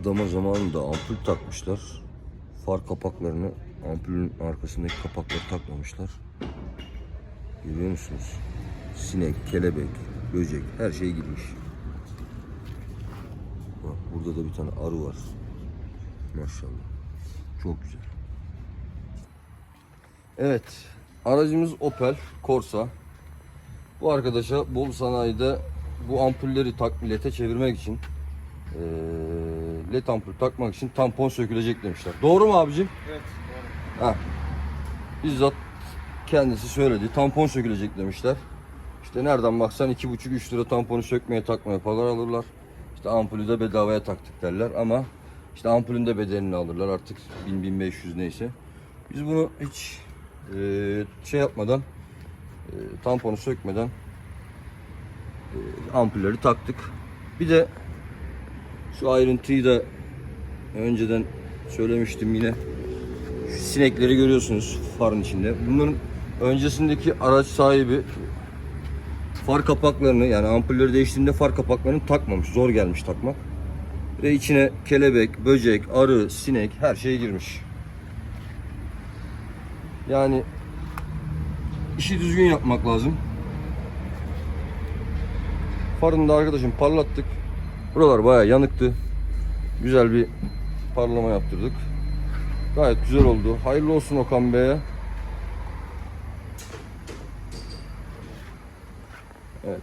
Adama zamanında ampul takmışlar. Far kapaklarını ampulün arkasındaki kapakları takmamışlar. Görüyor musunuz? Sinek, kelebek, böcek her şey girmiş. Bak burada da bir tane arı var. Maşallah. Çok güzel. Evet. Aracımız Opel Corsa. Bu arkadaşa Bolu Sanayi'de bu ampulleri takmilete çevirmek için eee led ampul takmak için tampon sökülecek demişler. Doğru mu abicim? Evet. Ha. Bizzat kendisi söyledi. Tampon sökülecek demişler. İşte nereden baksan 2,5-3 lira tamponu sökmeye takmaya para alırlar. İşte ampulü de bedavaya taktık derler ama işte ampulün de bedelini alırlar artık 1000-1500 neyse. Biz bunu hiç eee, şey yapmadan eee, tamponu sökmeden eee, ampulleri taktık. Bir de şu ayrıntıyı da önceden söylemiştim yine. Şu sinekleri görüyorsunuz farın içinde. Bunların öncesindeki araç sahibi far kapaklarını yani ampulleri değiştiğinde far kapaklarını takmamış. Zor gelmiş takmak. Ve içine kelebek, böcek, arı, sinek her şey girmiş. Yani işi düzgün yapmak lazım. Farını da arkadaşım parlattık. Buralar bayağı yanıktı. Güzel bir parlama yaptırdık. Gayet güzel oldu. Hayırlı olsun Okan Bey'e. Evet.